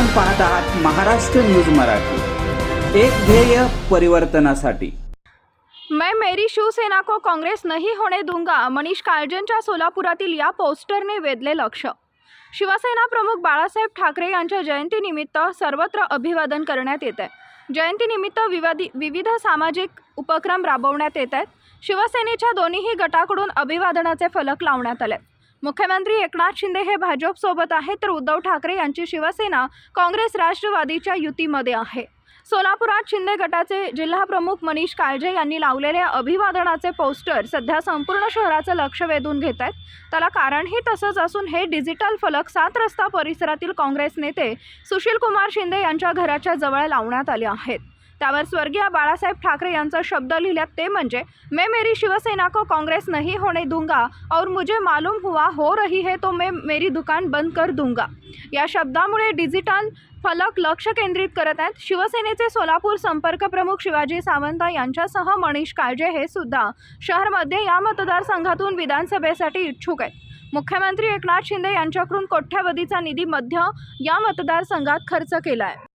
आपण पाहत आहात महाराष्ट्र न्यूज मराठी. एक ध्येय परिवर्तनासाठी. मैं मेरी शिवसेना को काँग्रेस नहीं होणे दूंगा मनीष काळजेंच्या सोलापुरातील या पोस्टरने वेधले लक्ष. शिवसेना प्रमुख बाळासाहेब ठाकरे यांच्या जयंतीनिमित्त सर्वत्र अभिवादन करण्यात येत आहे जयंतीनिमित्त विवादी विविध सामाजिक उपक्रम राबवण्यात येत आहेत. शिवसेनेच्या दोन्हीही गटाकडून अभिवादनाचे फलक लावण्यात आले मुख्यमंत्री एकनाथ शिंदे हे भाजपसोबत आहेत तर उद्धव ठाकरे यांची शिवसेना काँग्रेस राष्ट्रवादीच्या युतीमध्ये आहे. सोलापुरात शिंदे गटाचे जिल्हाप्रमुख मनीष काळजे यांनी लावलेल्या अभिवादनाचे पोस्टर सध्या संपूर्ण शहराचं लक्ष वेधून घेत आहेत. त्याला कारणही तसंच असून हे डिजिटल फलक सात रस्ता परिसरातील काँग्रेस नेते सुशीलकुमार शिंदे यांच्या घराच्या जवळ लावण्यात आले आहेत. त्यावर स्वर्गीय बाळासाहेब ठाकरे यांचा शब्द लिहिल्यात ते म्हणजे मैं मेरी शिवसेना को कांग्रेस नहीं होने दूंगा और मुझे मालूम हुआ हो रही है तो मैं मेरी दुकान बंद कर दूंगा. या शब्दामुळे डिजिटल फलक लक्ष केंद्रित करत आहेत. शिवसेनेचे सोलापूर संपर्क प्रमुख शिवाजी सावंत यांच्यासह मनीष काळजे हे सुद्धा शहरमध्ये या मतदारसंघातून विधानसभेसाठी इच्छुक आहेत. मुख्यमंत्री एकनाथ शिंदे यांच्याकडून कोट्यावधीचा निधी मध्य या मतदारसंघात खर्च केला आहे